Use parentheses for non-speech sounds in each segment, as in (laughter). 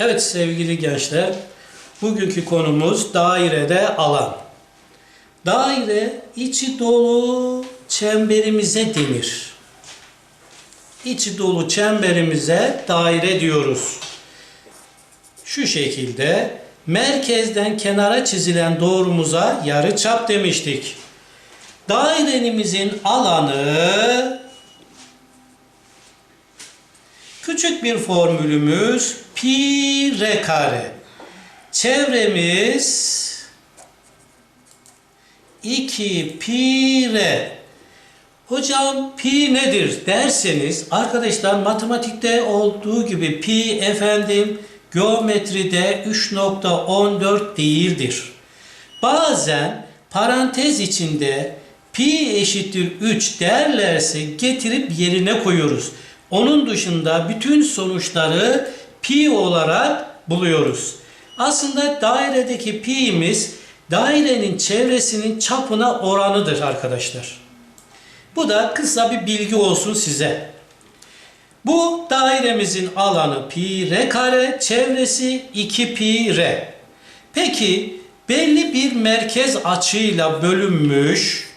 Evet sevgili gençler, bugünkü konumuz dairede alan. Daire içi dolu çemberimize denir. İçi dolu çemberimize daire diyoruz. Şu şekilde merkezden kenara çizilen doğrumuza yarı çap demiştik. Dairemizin alanı Küçük bir formülümüz pi r kare. Çevremiz 2 pi r. Hocam pi nedir derseniz arkadaşlar matematikte olduğu gibi pi efendim geometride 3.14 değildir. Bazen parantez içinde pi eşittir 3 derlerse getirip yerine koyuyoruz. Onun dışında bütün sonuçları pi olarak buluyoruz. Aslında dairedeki pi'miz dairenin çevresinin çapına oranıdır arkadaşlar. Bu da kısa bir bilgi olsun size. Bu dairemizin alanı pi r kare, çevresi 2 pi r. Peki belli bir merkez açıyla bölünmüş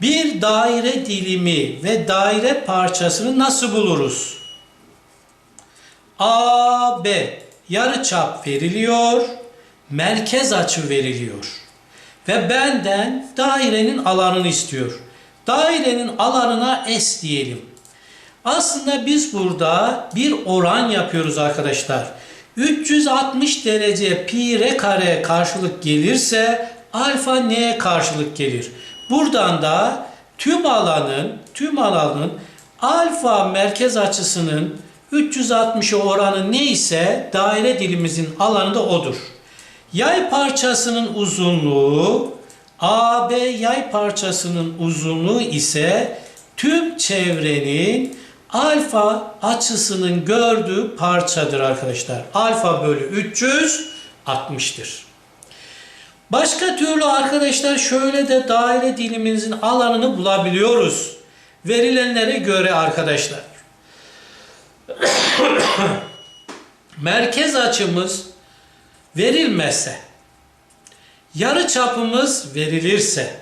bir daire dilimi ve daire parçasını nasıl buluruz? A, B yarıçap veriliyor, merkez açı veriliyor. Ve benden dairenin alanını istiyor. Dairenin alanına S diyelim. Aslında biz burada bir oran yapıyoruz arkadaşlar. 360 derece pi r kare karşılık gelirse alfa neye karşılık gelir? Buradan da tüm alanın tüm alanın alfa merkez açısının 360'a oranı neyse daire dilimizin alanı da odur. Yay parçasının uzunluğu AB yay parçasının uzunluğu ise tüm çevrenin alfa açısının gördüğü parçadır arkadaşlar. Alfa bölü 360'tır. Başka türlü arkadaşlar şöyle de daire dilimimizin alanını bulabiliyoruz. Verilenlere göre arkadaşlar. (coughs) Merkez açımız verilmezse, yarı çapımız verilirse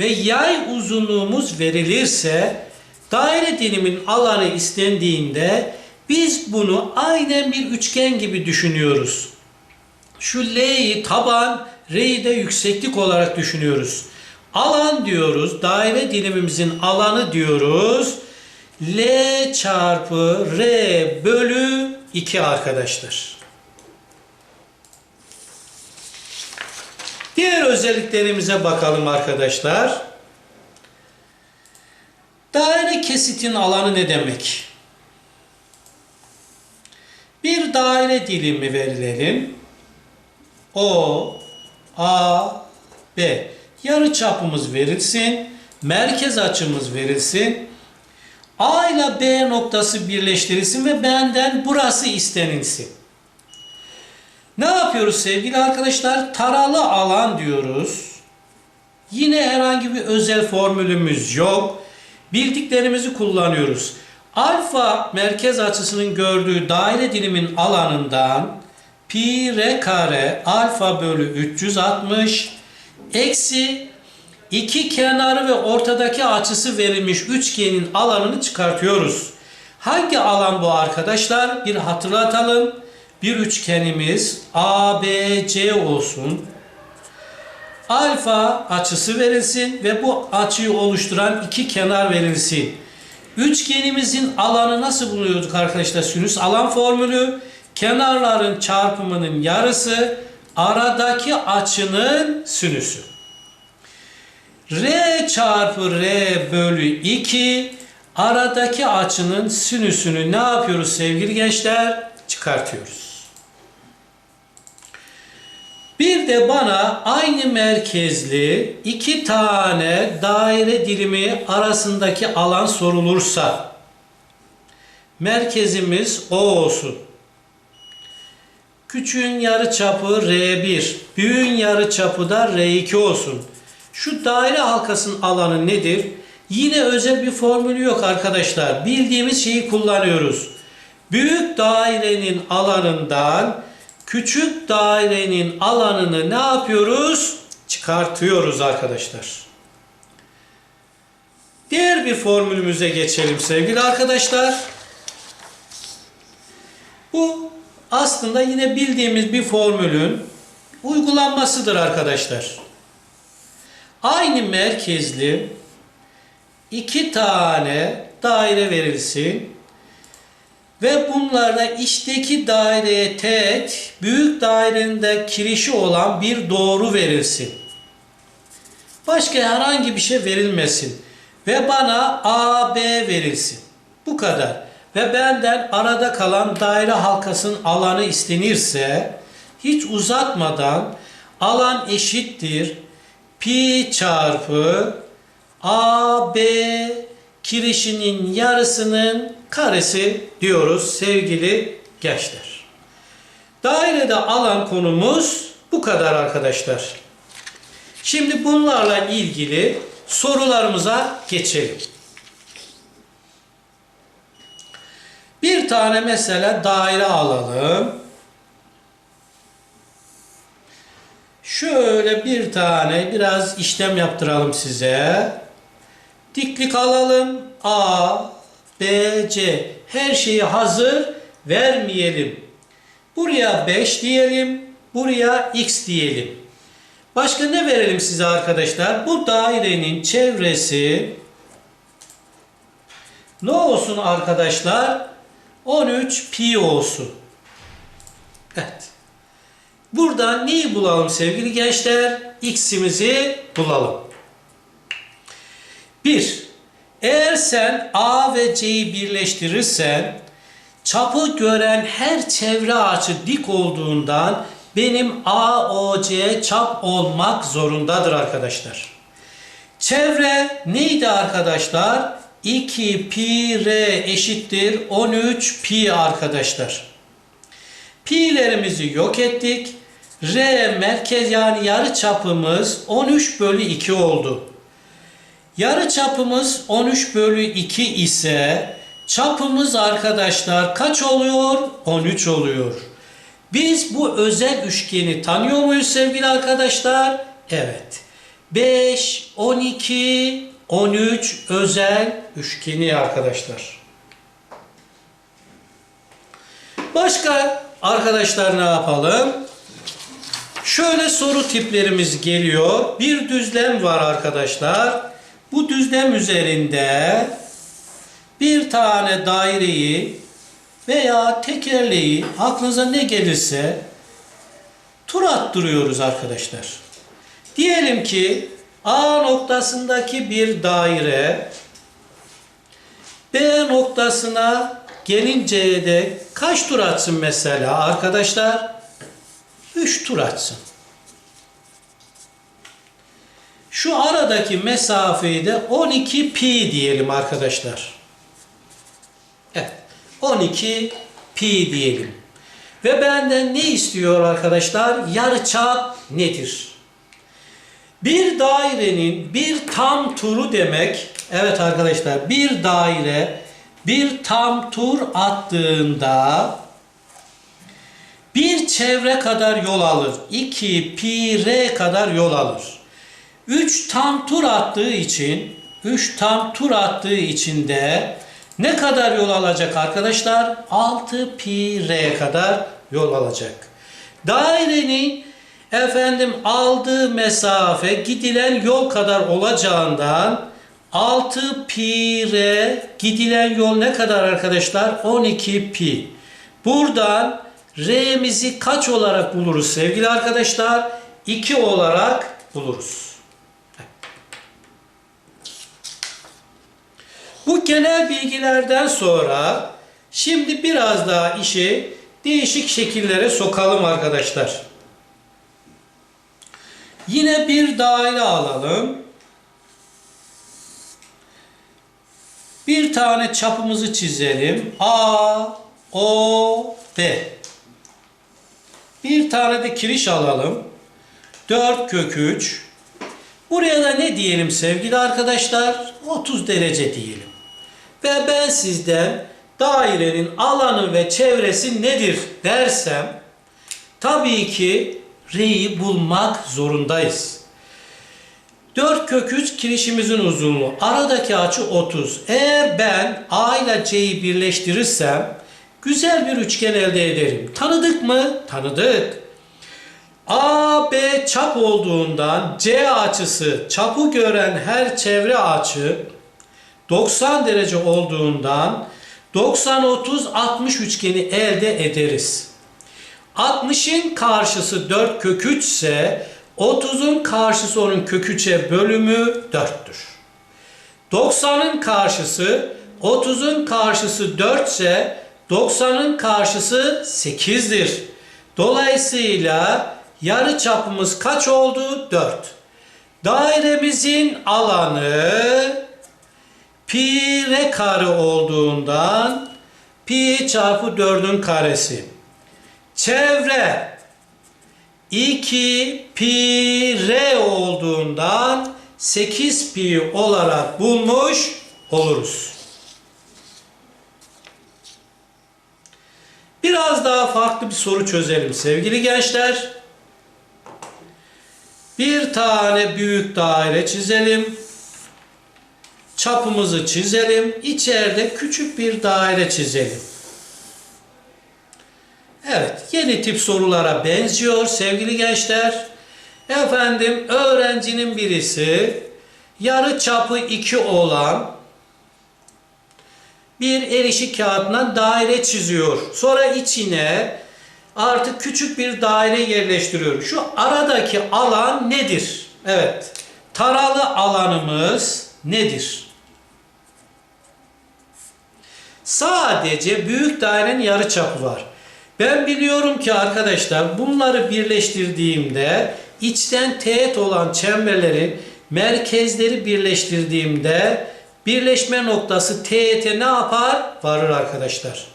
ve yay uzunluğumuz verilirse daire dilimin alanı istendiğinde biz bunu aynen bir üçgen gibi düşünüyoruz. Şu L'yi taban, R'yi de yükseklik olarak düşünüyoruz. Alan diyoruz, daire dilimimizin alanı diyoruz. L çarpı R bölü 2 arkadaşlar. Diğer özelliklerimize bakalım arkadaşlar. Daire kesitin alanı ne demek? Bir daire dilimi verilelim. O, A, B. Yarı çapımız verilsin. Merkez açımız verilsin. A ile B noktası birleştirilsin ve benden burası istenilsin. Ne yapıyoruz sevgili arkadaşlar? Taralı alan diyoruz. Yine herhangi bir özel formülümüz yok. Bildiklerimizi kullanıyoruz. Alfa merkez açısının gördüğü daire dilimin alanından pi r kare alfa bölü 360 eksi iki kenarı ve ortadaki açısı verilmiş üçgenin alanını çıkartıyoruz. Hangi alan bu arkadaşlar? Bir hatırlatalım. Bir üçgenimiz ABC olsun. Alfa açısı verilsin ve bu açıyı oluşturan iki kenar verilsin. Üçgenimizin alanı nasıl buluyorduk arkadaşlar? Sinüs alan formülü kenarların çarpımının yarısı aradaki açının sinüsü. R çarpı R bölü 2 aradaki açının sinüsünü ne yapıyoruz sevgili gençler? Çıkartıyoruz. Bir de bana aynı merkezli iki tane daire dilimi arasındaki alan sorulursa merkezimiz O olsun. Küçüğün yarı çapı R1, büyüğün yarı çapı da R2 olsun. Şu daire halkasının alanı nedir? Yine özel bir formülü yok arkadaşlar. Bildiğimiz şeyi kullanıyoruz. büyük dairenin alanından küçük dairenin alanını ne yapıyoruz? Çıkartıyoruz arkadaşlar. Diğer bir formülümüze geçelim sevgili arkadaşlar. Bu aslında yine bildiğimiz bir formülün uygulanmasıdır arkadaşlar. Aynı merkezli iki tane daire verilsin ve bunlarda içteki daireye teğet, büyük dairenin de kirişi olan bir doğru verilsin. Başka herhangi bir şey verilmesin. Ve bana AB verilsin. Bu kadar. Ve benden arada kalan daire halkasının alanı istenirse hiç uzatmadan alan eşittir pi çarpı AB kirişinin yarısının karesi diyoruz sevgili gençler. Dairede alan konumuz bu kadar arkadaşlar. Şimdi bunlarla ilgili sorularımıza geçelim. Bir tane mesela daire alalım. Şöyle bir tane biraz işlem yaptıralım size. Diklik alalım. A, B, C. Her şeyi hazır vermeyelim. Buraya 5 diyelim. Buraya X diyelim. Başka ne verelim size arkadaşlar? Bu dairenin çevresi ne olsun arkadaşlar? 13 pi olsun. Evet. Buradan neyi bulalım sevgili gençler? X'imizi bulalım. 1. Eğer sen A ve C'yi birleştirirsen çapı gören her çevre açı dik olduğundan benim AOC çap olmak zorundadır arkadaşlar. Çevre neydi arkadaşlar? 2 pi r eşittir 13 pi arkadaşlar. Pi'lerimizi yok ettik. R merkez yani yarı çapımız 13 bölü 2 oldu. Yarı çapımız 13 bölü 2 ise çapımız arkadaşlar kaç oluyor? 13 oluyor. Biz bu özel üçgeni tanıyor muyuz sevgili arkadaşlar? Evet. 5, 12, 13 özel üçgeni arkadaşlar. Başka arkadaşlar ne yapalım? Şöyle soru tiplerimiz geliyor. Bir düzlem var arkadaşlar. Bu düzlem üzerinde bir tane daireyi veya tekerleği aklınıza ne gelirse tur attırıyoruz arkadaşlar. Diyelim ki A noktasındaki bir daire B noktasına gelinceye de kaç tur atsın mesela arkadaşlar? 3 tur atsın. Şu aradaki mesafeyi de 12 pi diyelim arkadaşlar. Evet. 12 pi diyelim. Ve benden ne istiyor arkadaşlar? Yarıçap nedir? Bir dairenin bir tam turu demek. Evet arkadaşlar bir daire bir tam tur attığında bir çevre kadar yol alır. 2 pi r kadar yol alır. 3 tam tur attığı için 3 tam tur attığı için de ne kadar yol alacak arkadaşlar? 6 pi r kadar yol alacak. Dairenin efendim aldığı mesafe gidilen yol kadar olacağından 6 pi r gidilen yol ne kadar arkadaşlar? 12 pi. Buradan r'mizi kaç olarak buluruz sevgili arkadaşlar? 2 olarak buluruz. Bu genel bilgilerden sonra şimdi biraz daha işi değişik şekillere sokalım arkadaşlar. Yine bir daire alalım. Bir tane çapımızı çizelim. A, O, B. Bir tane de kiriş alalım. 4 kök 3. Buraya da ne diyelim sevgili arkadaşlar? 30 derece diyelim. Ve ben sizden dairenin alanı ve çevresi nedir dersem tabii ki R'yi bulmak zorundayız. 4 kök 3 kirişimizin uzunluğu. Aradaki açı 30. Eğer ben A ile C'yi birleştirirsem güzel bir üçgen elde ederim. Tanıdık mı? Tanıdık. AB çap olduğundan C açısı çapı gören her çevre açı 90 derece olduğundan 90 30 60 üçgeni elde ederiz. 60'ın karşısı 4 kök 3 ise 30'un karşısı onun kök 3'e bölümü 4'tür. 90'ın karşısı 30'un karşısı 4 ise 90'ın karşısı 8'dir. Dolayısıyla yarı çapımız kaç oldu? 4. Dairemizin alanı pi r kare olduğundan pi çarpı 4'ün karesi. Çevre 2 pi r olduğundan 8 pi olarak bulmuş oluruz. Biraz daha farklı bir soru çözelim sevgili gençler. Bir tane büyük daire çizelim. Çapımızı çizelim. İçeride küçük bir daire çizelim. Evet, yeni tip sorulara benziyor sevgili gençler. Efendim, öğrencinin birisi yarı çapı 2 olan bir erişik kağıdına daire çiziyor. Sonra içine artık küçük bir daire yerleştiriyor. Şu aradaki alan nedir? Evet, taralı alanımız nedir? Sadece büyük dairenin yarı çapı var. Ben biliyorum ki arkadaşlar bunları birleştirdiğimde içten teğet olan çemberlerin merkezleri birleştirdiğimde birleşme noktası teğete ne yapar? Varır arkadaşlar.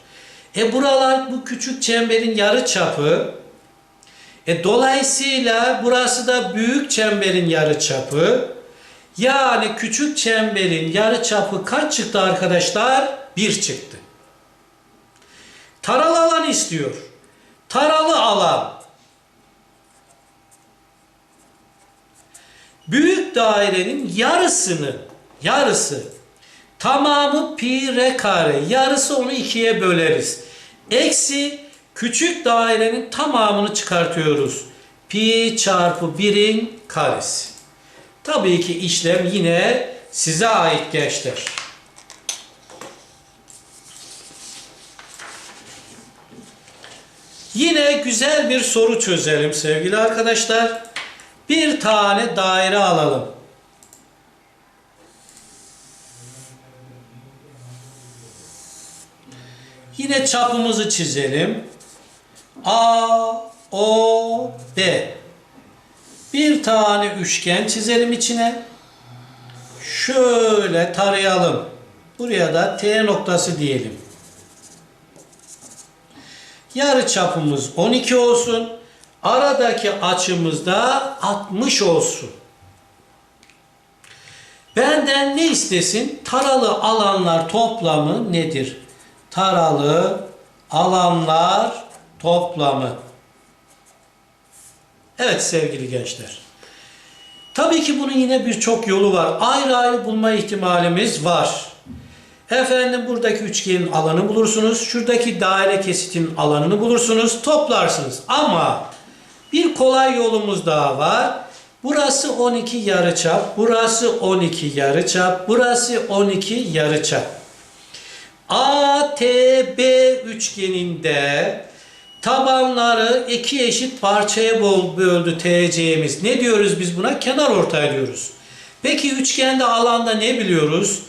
E buralar bu küçük çemberin yarı çapı. E dolayısıyla burası da büyük çemberin yarı çapı. Yani küçük çemberin yarı çapı kaç çıktı arkadaşlar? 1 çıktı. Taralı alan istiyor. Taralı alan. Büyük dairenin yarısını, yarısı, tamamı pi r kare, yarısı onu ikiye böleriz. Eksi küçük dairenin tamamını çıkartıyoruz. Pi çarpı 1'in karesi. Tabii ki işlem yine size ait gençler. Yine güzel bir soru çözelim sevgili arkadaşlar. Bir tane daire alalım. Yine çapımızı çizelim. A, O, B. Bir tane üçgen çizelim içine. Şöyle tarayalım. Buraya da T noktası diyelim. Yarı çapımız 12 olsun. Aradaki açımız da 60 olsun. Benden ne istesin? Taralı alanlar toplamı nedir? Taralı alanlar toplamı. Evet sevgili gençler. Tabii ki bunun yine birçok yolu var. Ayrı ayrı bulma ihtimalimiz var. Efendim buradaki üçgenin alanı bulursunuz. Şuradaki daire kesitin alanını bulursunuz. Toplarsınız. Ama bir kolay yolumuz daha var. Burası 12 yarıçap, burası 12 yarıçap, burası 12 yarıçap. ATB üçgeninde tabanları iki eşit parçaya böl- böldü TC'miz. Ne diyoruz biz buna? Kenar ortay diyoruz. Peki üçgende alanda ne biliyoruz?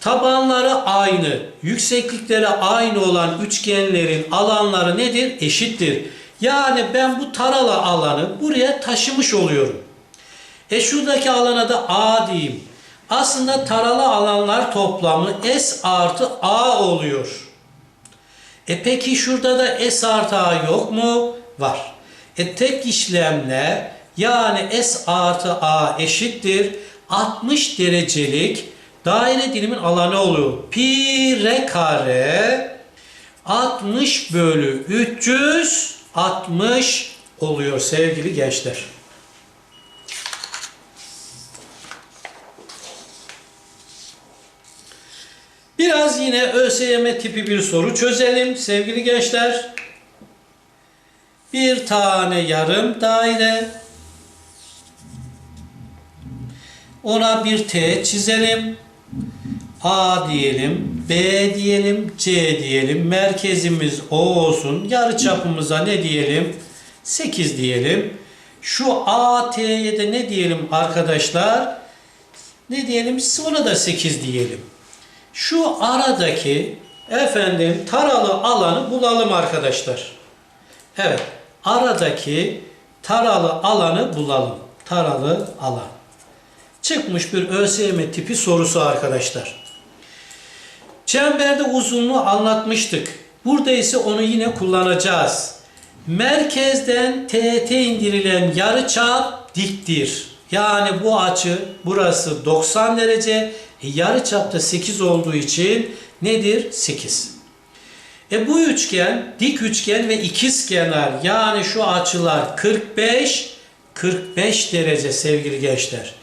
Tabanları aynı, yükseklikleri aynı olan üçgenlerin alanları nedir? Eşittir. Yani ben bu taralı alanı buraya taşımış oluyorum. E şuradaki alana da A diyeyim. Aslında taralı alanlar toplamı S artı A oluyor. E peki şurada da S artı A yok mu? Var. E tek işlemle yani S artı A eşittir 60 derecelik daire dilimin alanı oluyor. Pi r kare 60 bölü 360 oluyor sevgili gençler. Biraz yine ÖSYM tipi bir soru çözelim sevgili gençler. Bir tane yarım daire. Ona bir teğet çizelim. A diyelim, B diyelim, C diyelim. Merkezimiz O olsun. Yarı çapımıza ne diyelim? 8 diyelim. Şu AT'ye de ne diyelim arkadaşlar? Ne diyelim? Ona da 8 diyelim. Şu aradaki efendim taralı alanı bulalım arkadaşlar. Evet. Aradaki taralı alanı bulalım. Taralı alan. Çıkmış bir ÖSYM tipi sorusu arkadaşlar. Çemberde uzunluğu anlatmıştık. Burada ise onu yine kullanacağız. Merkezden teğete indirilen yarıçap diktir. Yani bu açı burası 90 derece. E, yarıçapta 8 olduğu için nedir? 8. E bu üçgen dik üçgen ve ikizkenar yani şu açılar 45 45 derece sevgili gençler.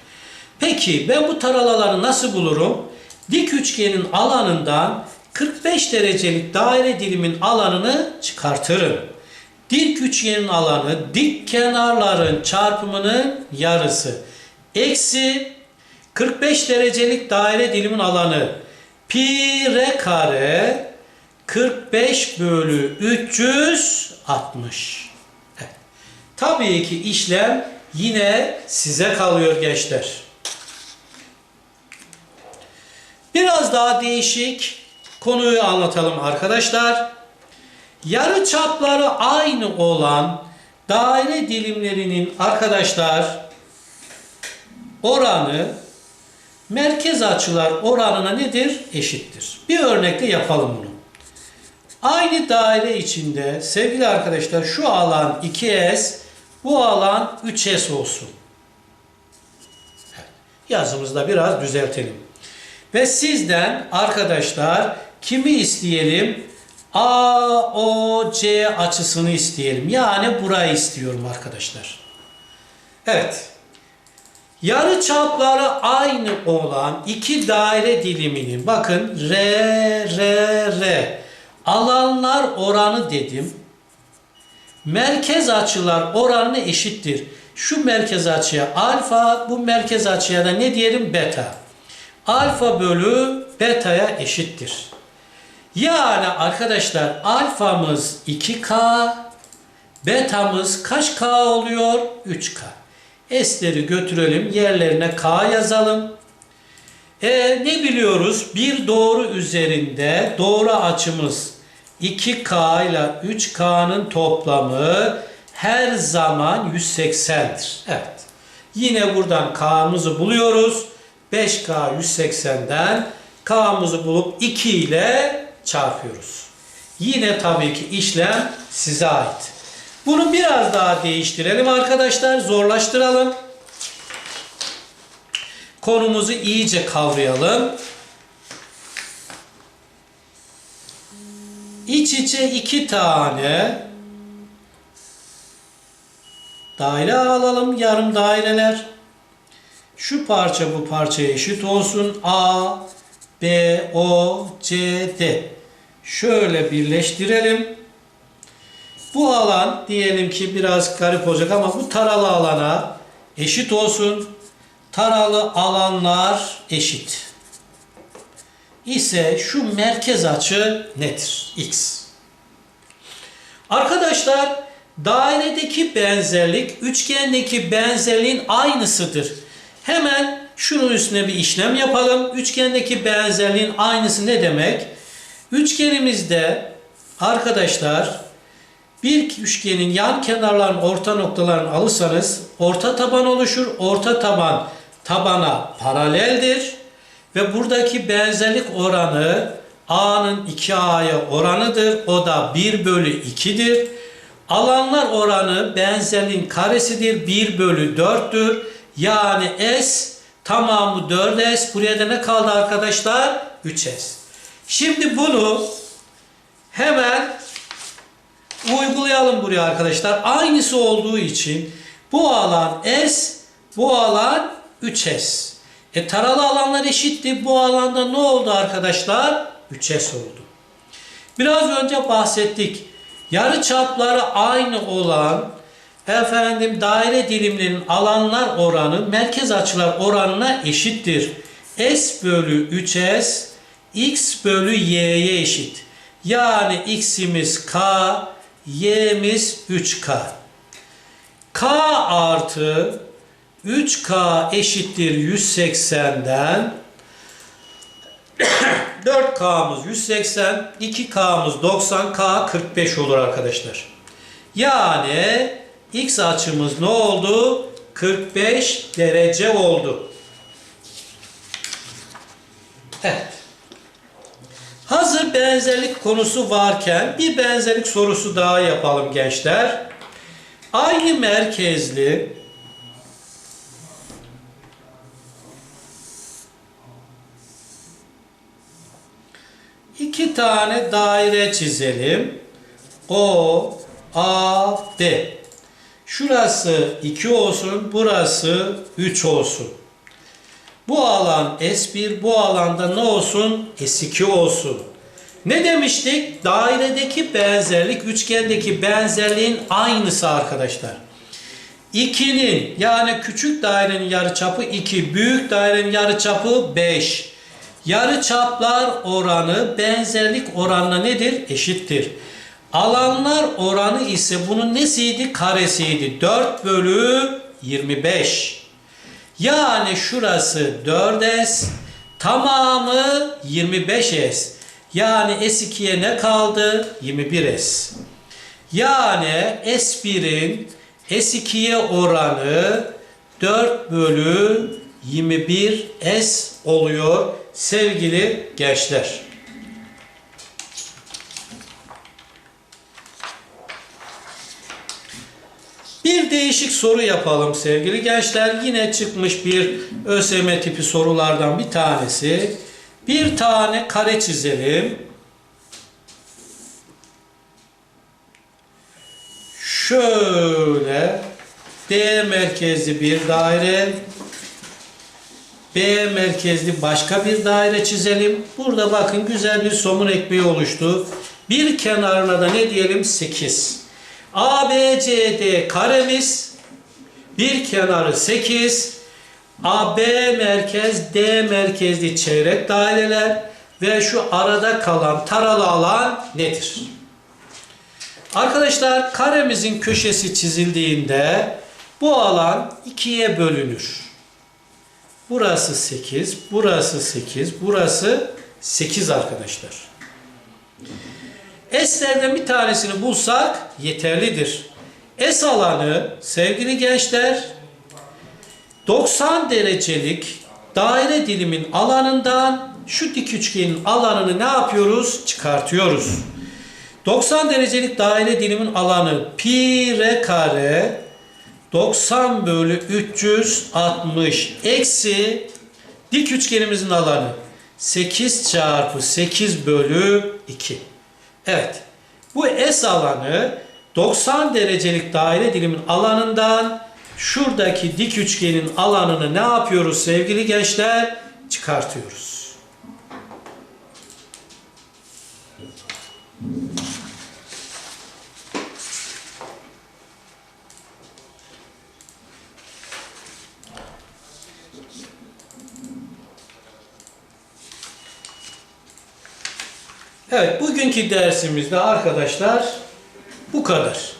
Peki ben bu taralaları nasıl bulurum? Dik üçgenin alanından 45 derecelik daire dilimin alanını çıkartırım. Dik üçgenin alanı dik kenarların çarpımının yarısı. Eksi 45 derecelik daire dilimin alanı pi r kare 45 bölü 360. Evet. Tabii ki işlem yine size kalıyor gençler. Biraz daha değişik konuyu anlatalım arkadaşlar. Yarı çapları aynı olan daire dilimlerinin arkadaşlar oranı merkez açılar oranına nedir? Eşittir. Bir örnekle yapalım bunu. Aynı daire içinde sevgili arkadaşlar şu alan 2S, bu alan 3S olsun. Yazımızda biraz düzeltelim. Ve sizden arkadaşlar kimi isteyelim? AOC açısını isteyelim. Yani burayı istiyorum arkadaşlar. Evet. Yarı çapları aynı olan iki daire diliminin bakın R, R, R alanlar oranı dedim. Merkez açılar oranı eşittir. Şu merkez açıya alfa, bu merkez açıya da ne diyelim beta. Alfa bölü beta'ya eşittir. Yani arkadaşlar alfamız 2K, betamız kaç K oluyor? 3K. S'leri götürelim yerlerine K yazalım. E ne biliyoruz? Bir doğru üzerinde doğru açımız 2K ile 3K'nın toplamı her zaman 180'dir. Evet. Yine buradan K'mızı buluyoruz. 5K 180'den K'mızı bulup 2 ile çarpıyoruz. Yine tabii ki işlem size ait. Bunu biraz daha değiştirelim arkadaşlar. Zorlaştıralım. Konumuzu iyice kavrayalım. İç içe iki tane daire alalım. Yarım daireler. Şu parça bu parçaya eşit olsun. A, B, O, C, D. Şöyle birleştirelim. Bu alan diyelim ki biraz garip olacak ama bu taralı alana eşit olsun. Taralı alanlar eşit. İse şu merkez açı nedir? X. Arkadaşlar dairedeki benzerlik üçgendeki benzerliğin aynısıdır. Hemen şunun üstüne bir işlem yapalım. Üçgendeki benzerliğin aynısı ne demek? Üçgenimizde arkadaşlar bir üçgenin yan kenarların orta noktalarını alırsanız orta taban oluşur. Orta taban tabana paraleldir. Ve buradaki benzerlik oranı A'nın 2A'ya oranıdır. O da 1 bölü 2'dir. Alanlar oranı benzerliğin karesidir. 1 bölü 4'tür. Yani S tamamı 4S. Buraya da ne kaldı arkadaşlar? 3S. Şimdi bunu Hemen uygulayalım buraya arkadaşlar. Aynısı olduğu için bu alan S, bu alan 3S. E taralı alanlar eşitti. Bu alanda ne oldu arkadaşlar? 3S oldu. Biraz önce bahsettik. Yarı çapları aynı olan efendim daire dilimlerinin alanlar oranı merkez açılar oranına eşittir. S bölü 3S x bölü y'ye eşit. Yani x'imiz k, y'miz 3k. k artı 3k eşittir 180'den 4K'mız 180, 2K'mız 90, K 45 olur arkadaşlar. Yani X açımız ne oldu? 45 derece oldu. Evet. Hazır benzerlik konusu varken bir benzerlik sorusu daha yapalım gençler. Aynı merkezli İki tane daire çizelim. O, A, B. Şurası 2 olsun, burası 3 olsun. Bu alan S1, bu alanda ne olsun? S2 olsun. Ne demiştik? Dairedeki benzerlik, üçgendeki benzerliğin aynısı arkadaşlar. 2'nin yani küçük dairenin yarıçapı 2, büyük dairenin yarıçapı 5. Yarı çaplar oranı benzerlik oranına nedir? Eşittir. Alanlar oranı ise bunun nesiydi? Karesiydi. 4 bölü 25. Yani şurası 4S, tamamı 25S. Yani S2'ye ne kaldı? 21S. Yani S1'in S2'ye oranı 4 bölü 21S oluyor sevgili gençler. Bir değişik soru yapalım sevgili gençler. Yine çıkmış bir ÖSYM tipi sorulardan bir tanesi. Bir tane kare çizelim. Şöyle D merkezli bir daire B merkezli başka bir daire çizelim. Burada bakın güzel bir somun ekmeği oluştu. Bir kenarına da ne diyelim? 8. ABCD karemiz bir kenarı 8. AB merkez D merkezli çeyrek daireler ve şu arada kalan taralı alan nedir? Arkadaşlar karemizin köşesi çizildiğinde bu alan ikiye bölünür. Burası 8, burası 8, burası 8 arkadaşlar. S'lerden bir tanesini bulsak yeterlidir. S alanı sevgili gençler 90 derecelik daire dilimin alanından şu dik üçgenin alanını ne yapıyoruz? Çıkartıyoruz. 90 derecelik daire dilimin alanı pi r kare 90 bölü 360 eksi dik üçgenimizin alanı 8 çarpı 8 bölü 2. Evet. Bu S alanı 90 derecelik daire dilimin alanından şuradaki dik üçgenin alanını ne yapıyoruz sevgili gençler? Çıkartıyoruz. Evet, bugünkü dersimizde arkadaşlar bu kadar.